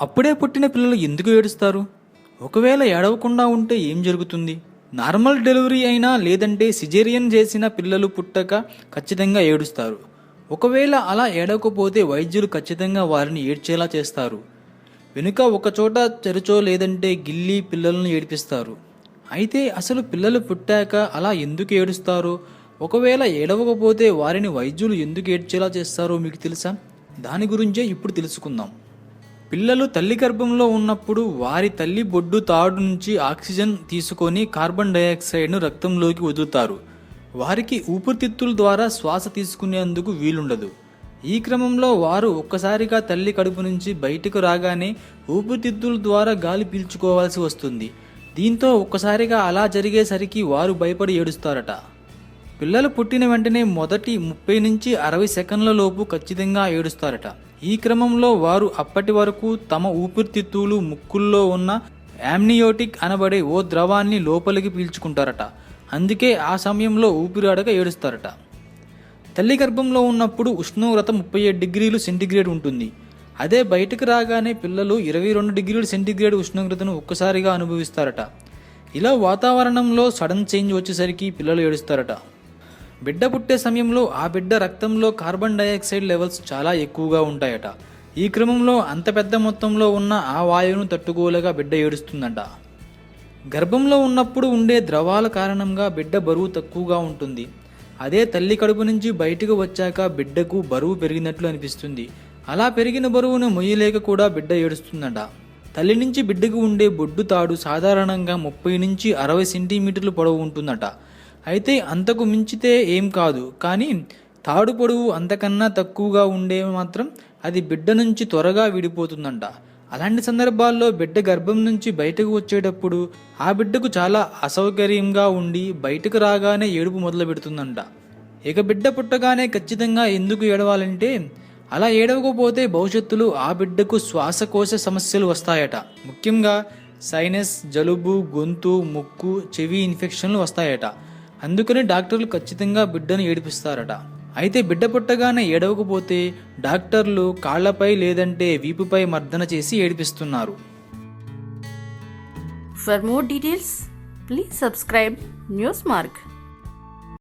అప్పుడే పుట్టిన పిల్లలు ఎందుకు ఏడుస్తారు? ఒకవేళ ఏడవకుండా ఉంటే ఏం జరుగుతుంది? నార్మల్ డెలివరీ అయినా లేదంటే సిజేరియన్ చేసిన పిల్లలు పుట్టక ఖచ్చితంగా ఏడుస్తారు. ఒకవేళ అలా ఏడవకపోతే వైద్యులు ఖచ్చితంగా వారిని ఏడ్చేలా చేస్తారు. వెనుక ఒకచోట చెరుచో లేదంటే గిల్లి పిల్లలను ఏడిపిస్తారు. అయితే అసలు పిల్లలు పుట్టాక అలా ఎందుకు ఏడుస్తారు? ఒకవేళ ఏడవకపోతే వారిని వైద్యులు ఎందుకు ఏడ్చేలా చేస్తారో మీకు తెలుసా? దాని గురించే ఇప్పుడు తెలుసుకుందాం. పిల్లలు తల్లి గర్భంలో ఉన్నప్పుడు వారి తల్లి బొడ్డు తాడు నుంచి ఆక్సిజన్ తీసుకొని కార్బన్ డైఆక్సైడ్ను రక్తంలోకి వదులుతారు. వారికి ఊపిరితిత్తుల ద్వారా శ్వాస తీసుకునేందుకు వీలుండదు. ఈ క్రమంలో వారు ఒక్కసారిగా తల్లి కడుపు నుంచి బయటకు రాగానే ఊపిరితిత్తుల ద్వారా గాలి పీల్చుకోవాల్సి వస్తుంది. దీంతో ఒక్కసారిగా అలా జరిగేసరికి వారు భయపడి ఏడుస్తారట. పిల్లలు పుట్టిన వెంటనే మొదటి ముప్పై నుంచి అరవై సెకండ్ల లోపు ఖచ్చితంగా ఏడుస్తారట. ఈ క్రమంలో వారు అప్పటి వరకు తమ ఊపిరితిత్తులు ముక్కుల్లో ఉన్న యామ్నియోటిక్ అనబడే ఓ ద్రవాన్ని లోపలికి పీల్చుకుంటారట. అందుకే ఆ సమయంలో ఊపిరాడక ఏడుస్తారట. తల్లి గర్భంలో ఉన్నప్పుడు ఉష్ణోగ్రత ముప్పై ఏడు డిగ్రీలు సెంటిగ్రేడ్ ఉంటుంది. అదే బయటకు రాగానే పిల్లలు ఇరవై రెండు డిగ్రీల సెంటిగ్రేడ్ ఉష్ణోగ్రతను ఒక్కసారిగా అనుభవిస్తారట. ఇలా వాతావరణంలో సడన్ చేంజ్ వచ్చేసరికి పిల్లలు ఏడుస్తారట. బిడ్డ పుట్టే సమయంలో ఆ బిడ్డ రక్తంలో కార్బన్ డైఆక్సైడ్ లెవెల్స్ చాలా ఎక్కువగా ఉంటాయట. ఈ క్రమంలో అంత పెద్ద మొత్తంలో ఉన్న ఆ వాయువును తట్టుకోలేక బిడ్డ ఏడుస్తుందంట. గర్భంలో ఉన్నప్పుడు ఉండే ద్రవాల కారణంగా బిడ్డ బరువు తక్కువగా ఉంటుంది. అదే తల్లి కడుపు నుంచి బయటకు వచ్చాక బిడ్డకు బరువు పెరిగినట్లు అనిపిస్తుంది. అలా పెరిగిన బరువును మొయ్యలేక కూడా బిడ్డ ఏడుస్తుందట. తల్లి నుంచి బిడ్డకు ఉండే బొడ్డు తాడు సాధారణంగా ముప్పై నుంచి అరవై సెంటీమీటర్లు పొడవు ఉంటుందట. అయితే అంతకు మించితే ఏం కాదు. కానీ తాడు పొడవు అంతకన్నా తక్కువగా ఉండే మాత్రం అది బిడ్డ నుంచి త్వరగా విడిపోతుందంట. అలాంటి సందర్భాల్లో బిడ్డ గర్భం నుంచి బయటకు వచ్చేటప్పుడు ఆ బిడ్డకు చాలా అసౌకర్యంగా ఉండి బయటకు రాగానే ఏడుపు మొదలు పెడుతుందంట. ఇక బిడ్డ పుట్టగానే ఖచ్చితంగా ఎందుకు ఏడవాలంటే అలా ఏడవకపోతే భవిష్యత్తులో ఆ బిడ్డకు శ్వాసకోశ సమస్యలు వస్తాయట. ముఖ్యంగా సైనస్ జలుబు గొంతు ముక్కు చెవి ఇన్ఫెక్షన్లు వస్తాయట. అందుకని డాక్టర్లు ఖచ్చితంగా బిడ్డను ఏడిపిస్తారట. అయితే బిడ్డ పుట్టగానే ఏడవకపోతే డాక్టర్లు కాళ్ళపై లేదంటే వీపుపై మర్దన చేసి ఏడిపిస్తున్నారు. For more details please subscribe news mark